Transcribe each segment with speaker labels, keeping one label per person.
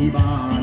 Speaker 1: 一把。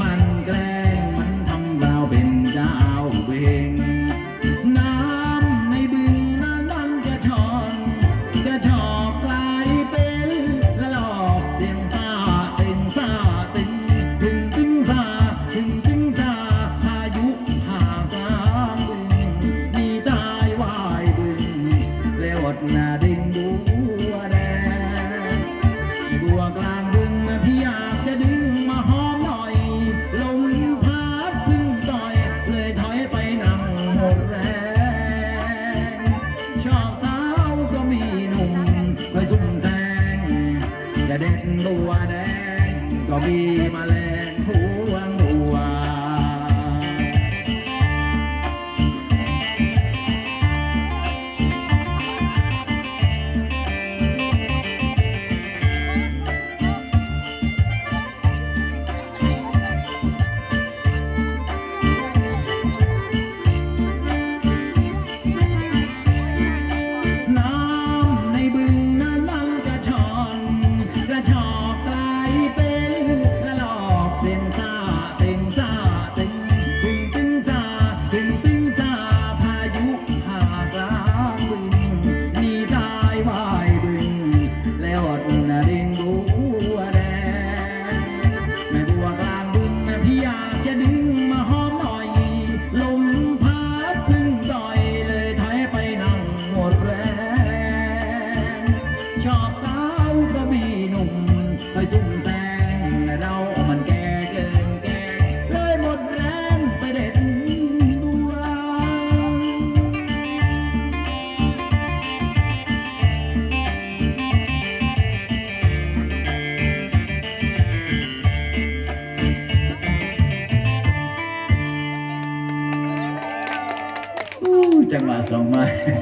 Speaker 1: มันแกล้งมันทำเราเป็นเจ้เวงน้ำในบึงนั้มันจะชอนจะชอบกลายเป็นละหลอกเสีงซาเต็งซาต็งงตึงซาถึงตึงซาพายุหากลางบึงมีตายวายบึงเลวดหน้าดิงดูว่า อู้จังหวะสองไม้